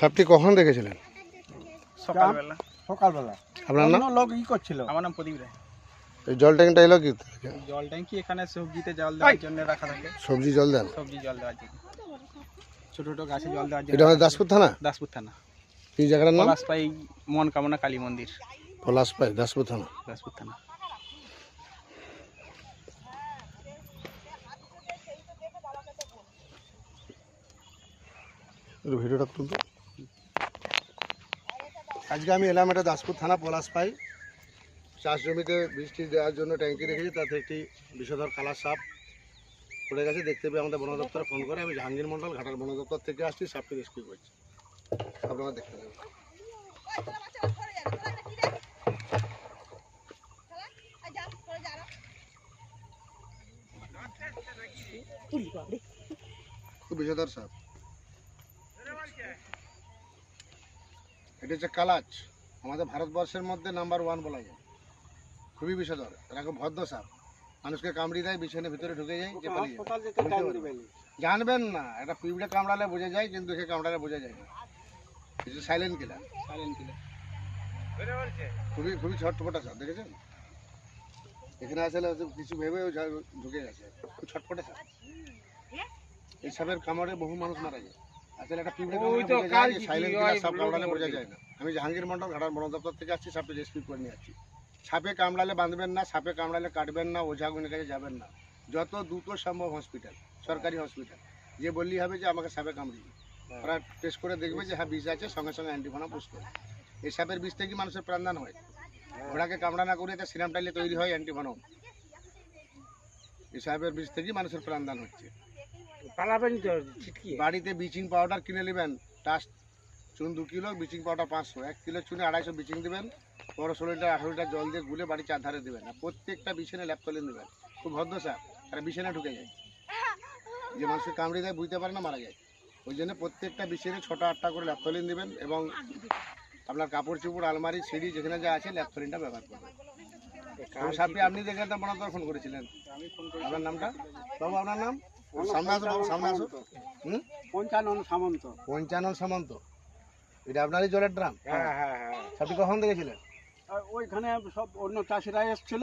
সাপটি কখন দেখেছিলেন? সকালবেলা। সকালবেলা। আপনার নাম? লোক ই করছিল। আমার নাম প্রদীপ রায়। এই জল ট্যাঙ্কটা এলো কি? জল ট্যাঙ্কি এখানে সবজিতে জল দেওয়ার জন্য রাখা থাকে। সবজি জল দেন। সবজি জল দেওয়ার জন্য। ছোট ছোট গাছে জল দেওয়ার জন্য এটা আমাদের দাসপুর থানা? দাসপুর থানা। এই জায়গাটার নাম? পলাশপাই মন কামনা কালী মন্দির। পলাশপাই দাসপুর থানা। দাসপুর থানা। ভিডিওটা তুলতো? আজকে আমি এলাম এটা দাসপুর থানা পলাশ পাই। চাষ জমিতে বৃষ্টি দেওয়ার জন্য ট্যাঙ্কি রেখেছি, তাতে একটি বিষধর কালার সাপ পড়ে গেছে। দেখতে পেয়ে আমাদের বন দপ্তরে ফোন করে, আমি জাহাঙ্গীর মন্ডল ঘাটার বন দপ্তর থেকে আসছি সাপটি রেস্কিউ করছি। আপনারা দেখতে পাবেন। বিষধর সাপ। এটা হচ্ছে কালাচ। আমাদের ভারতবর্ষের মধ্যে নাম্বার ওয়ান বলা যায়। খুবই বিষধর এরকম ভদ্র সাপ। মানুষকে কামড়ি দেয় বিছানের ভিতরে ঢুকে যায় যে? জানবেন না। এটা পিঁপড়ে কামড়ালে বোঝা যায় কিন্তু সে কামড়ালে বোঝা যায় না। কিছু সাইলেন্ট কিলার সাইলেন্ট কিলার খুবই খুবই ছটফটা সাপ দেখেছেন? এখানে আসলে কিছু ভেবে ঢুকে গেছে। খুব ছটফটে সাপ। এই সাপের কামড়ে বহু মানুষ মারা যায়। আসলে একটা পিঁপড়ে কামড়ে বোঝা যায় সাইলেন্ট সাপ কামড়ালে বোঝা যায় না। আমি জাহাঙ্গীর মন্ডল ঘাটার বন দপ্তর থেকে আসছি সাপে রেস্কিউ করে নিয়ে আসছি। সাপে কামড়ালে বাঁধবেন না সাপে কামড়ালে কাটবেন না ওঝা গুনের কাছে যাবেন না। যত দ্রুত সম্ভব হসপিটাল সরকারি হসপিটাল যে বললেই হবে যে আমাকে সাপে কামড়িয়ে ওরা টেস্ট করে দেখবে যে হ্যাঁ বিষ আছে সঙ্গে সঙ্গে অ্যান্টিভেনাম পুষ করে। এই সাপের বিষ থেকে মানুষের প্রাণদান হয়। ঘোড়াকে কামড়া না করে এটা সিরাম টাইলে তৈরি হয় অ্যান্টিভেনম এই সাপের বিষ থেকেই মানুষের প্রাণদান হচ্ছে। পালাবেন তো বাড়িতে ব্লিচিং পাউডার কিনে নেবেন। টাস্ট চুন দু কিলো ব্লিচিং পাউডার পাঁচশো। এক কিলো চুনে আড়াইশো ব্লিচিং দেবেন। বড়ো ষোলো লিটার আঠারো লিটার জল দিয়ে গুলে বাড়ি চারধারে দেবেন। আর প্রত্যেকটা বিছানে ল্যাপ তুলে দেবেন খুব ভদ্র স্যার তারা বিছানে ঢুকে যায়। যে মানুষকে কামড়ে দেয় বুঝতে পারে না মারা যায়। ওই জন্য প্রত্যেকটা বিছানে ছোটো আটটা করে ল্যাপ ল্যাপথলিন দেবেন এবং আপনার কাপড় চোপড় আলমারি সিঁড়ি যেখানে যা আছে ল্যাপ ল্যাপথলিনটা ব্যবহার করবেন। সাপটি আপনি দেখে তো বড় ফোন করেছিলেন। আপনার নামটা? বাবু আপনার নাম? সামনে আসো বাবু সামনে আসো। হুম? পঞ্চানন সামন্ত। পঞ্চানন সামন্ত। এটা আপনারই জলের ড্রাম? হ্যাঁ হ্যাঁ হ্যাঁ কখন দেখেছিলেন ওইখানে সব অন্য চাষিরা এসেছিল।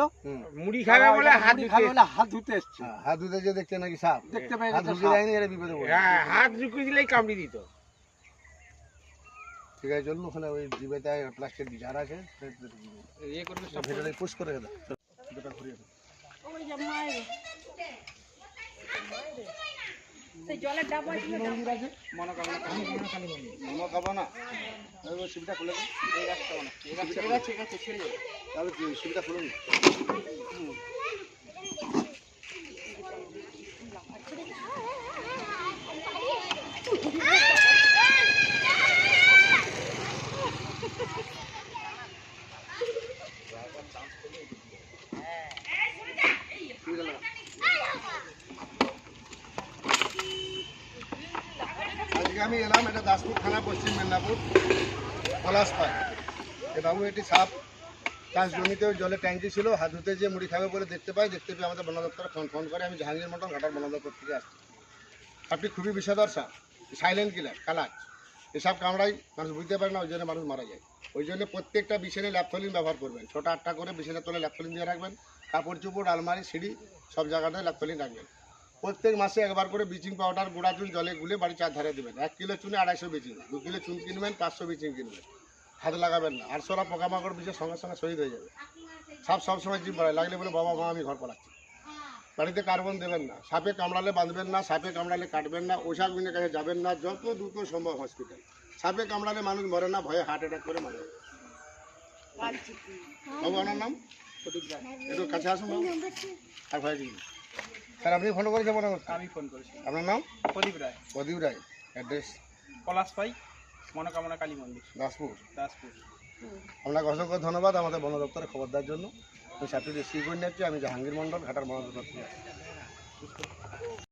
মুড়ি খাবে বলে হাত খাবে বলে হাত ধুতে এসছে। হাত ধুতে যে দেখছে নাকি সাপ? দেখতে হাত যায়নি বিপদে পড়ে। হ্যাঁ হাত ঢুকিয়ে দিলেই কামড়ি দিত। ঠিক আছে চলুন ওখানে ওই জিবেতে প্লাস্টিক জার আছে। ইয়ে করবে সব। ভেতরে পুশ করে দাও। দুটো ঘুরিয়ে দাও। মনোকামনা কালী মন্দির মোমো খাব না। ওই ওই শিবটা খুলে এই রাস্তা ঠিক আছে ঠিক আছে ঠিক আছে ছেড়ে যাবে তাহলে সুবিধা খুলুন আমি এলাম, এটা দাসপুর থানা, পশ্চিম মেদিনীপুর, পলাশপাড়। বাবু, এটি সাপ। চাষ জমিতে ওই জলে ট্যাঙ্কি ছিল, হাত ধুতে যে মুড়ি খাবে বলে দেখতে পাই, দেখতে পেয়ে আমাদের বন দপ্তরে ফোন ফোন করে, আমি জাহাঙ্গীর মন্ডল ঘাটার বন দপ্তর থেকে আসছি। সাপটি খুবই বিষধর সাপ সাইলেন্ট কিলার। এই সাপ কামড়াই মানুষ বুঝতে পারে না, ওই জন্য মানুষ মারা যায়। ওই জন্য প্রত্যেকটা বিছানে ল্যাপথলিন ব্যবহার করবেন। ছোট আটটা করে বিছানে তোলে ল্যাপথলিন দিয়ে রাখবেন, কাপড় চোপড়, আলমারি, সিঁড়ি, সব জায়গাটায় ল্যাপথলিন রাখবেন। প্রত্যেক মাসে একবার করে ব্লিচিং পাউডার গুঁড়া চুন জলে গুলে বাড়ির চার ধারে দেবেন। এক কিলো চুনে আড়াইশো ব্লিচিং দু কিলো চুন কিনবেন পাঁচশো ব্লিচিং কিনবেন। হাত লাগাবেন না। আর সরা পোকামাকড় বিষের সঙ্গে সঙ্গে শহীদ হয়ে যাবে। সাপ সবসময় জিভ বাড়ায় লাগলে বলে বাবা মা আমি ঘর পালাচ্ছি। বাড়িতে কার্বন দেবেন না। সাপে কামড়ালে বাঁধবেন না সাপে কামড়ালে কাটবেন না ওষা গুনের কাছে যাবেন না যত দ্রুত সম্ভব হসপিটাল সাপে কামড়ালে মানুষ মরে না ভয়ে হার্ট অ্যাটাক করে মারে বাবু আপনার নাম? একটু কাছে আসুন আর ভয় স্যার আপনি ফোন করেছেন মনে করছেন? আমি ফোন করেছি। আপনার নাম? প্রদীপ রায়। প্রদীপ রায়। অ্যাড্রেস পলাশপাই মনোকামনা কালী মন্দির। দাসপুর। দাসপুর। আপনাকে অসংখ্য ধন্যবাদ আমাদের বন দপ্তরে খবর দেওয়ার জন্য। আমি সাপটি শ্রী করে নিচ্ছি আমি জাহাঙ্গীর মন্ডল ঘাটার বন দপ্তর।